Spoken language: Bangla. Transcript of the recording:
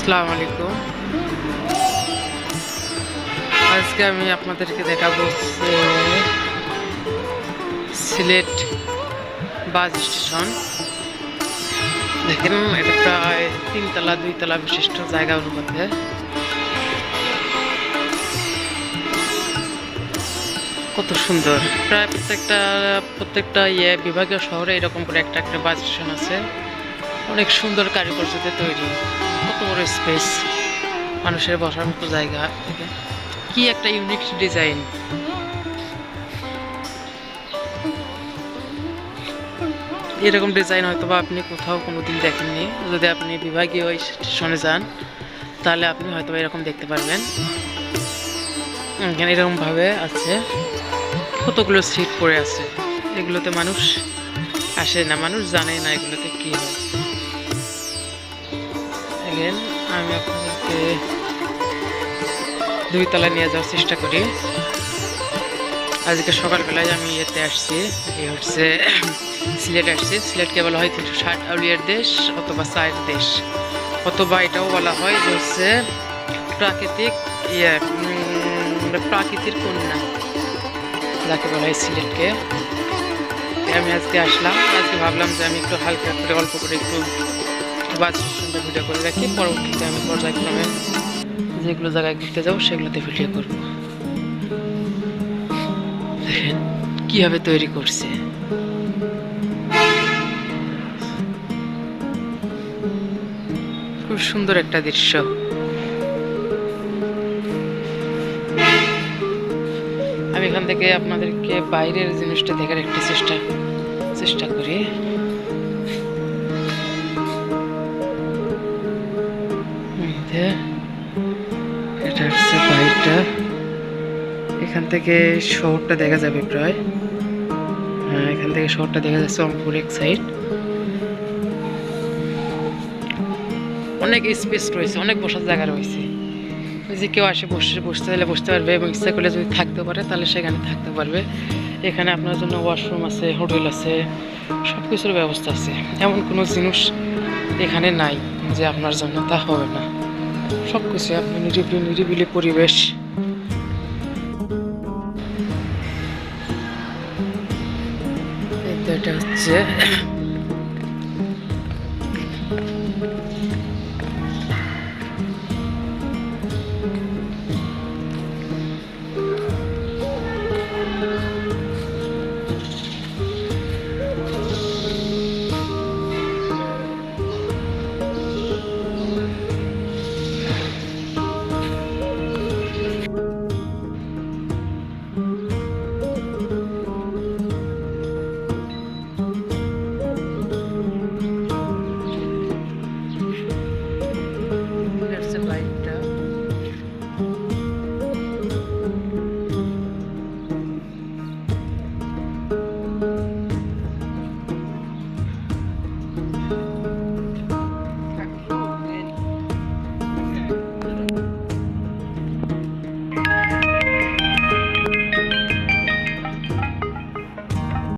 আসসালামু আলাইকুম আজকে আমি আপনাদেরকে দেখাবো সিলেট বাস স্টেশন। দেখেন, এটা প্রায় তিনতলা, দুইতলা বিশিষ্ট জায়গার মধ্যে। কত সুন্দর। প্রায় প্রত্যেকটা প্রত্যেকটা ইয়ে বিভাগীয় শহরে এরকম করে একটা একটা বাস স্টেশন আছে। অনেক সুন্দর কারুকার্যতে তৈরি। স্পেস মানুষের বসার মতো জায়গা কি একটা ইউনিক ডিজাইন এরকম ডিজাইন হয়তো বা আপনি কোথাও কোনোদিন দেখেননি। যদি আপনি বিভাগীয় ওই স্টেশনে যান, তাহলে আপনি হয়তো এরকম দেখতে পারবেন। এখানে এরকমভাবে আছে। কতগুলো সিট পড়ে আছে। এগুলোতে মানুষ আসে না, মানুষ জানে না এগুলোতে কি হয়। Again, আমি আপনাদেরকে দুই তলায় নিয়ে যাওয়ার চেষ্টা করি। আজকে সকালবেলায় আমি ইয়েতে আসছি এ হচ্ছে সিলেট আসছি। সিলেটকে বলা হয় তিনশো ষাট আউলিয়ার দেশ অথবা চায়ের দেশ। অথবা এটাও বলা হয় যে হচ্ছে প্রাকৃতিক ইয়ে উম, প্রাকৃতিক কন্যা যাকে বলা হয় সিলেটকে। আমি আজকে আসলাম আজকে ভাবলাম যে আমি একটু হালকা করে অল্প করে একটু বাস স্টেশনটা ভিডিও করে রাখি, পরবর্তীতে আমি পর্যায়ক্রমে যেগুলো জায়গায় ঘুরতে যাব সেগুলোতে ভিডিও করব। দেখেন, কীভাবে তৈরি করছে। খুব সুন্দর একটা দৃশ্য। আমি এখান থেকে আপনাদেরকে বাইরের জিনিসটা দেখার একটা চেষ্টা চেষ্টা করি। এখান থেকে শহরটা দেখা যাবে প্রায়। হ্যাঁ এখান থেকে শহরটা দেখা যাচ্ছে রংপুর এক সাইড অনেক স্পেস রয়েছে, অনেক বসার জায়গা রয়েছে। ওই যে কেউ আসে বসে, বসতে চাইলে বসতে পারবে এবং ইচ্ছা করলে যদি থাকতে পারে, তাহলে সেখানে থাকতে পারবে। এখানে আপনার জন্য ওয়াশরুম আছে হোটেল আছে সব কিছুর ব্যবস্থা আছে। এমন কোনো জিনিস এখানে নাই যে আপনার জন্য তা হবে না। সব কিছু আপনি নিরিবিলি নিরিবিলি পরিবেশ। এই তো এটা হচ্ছে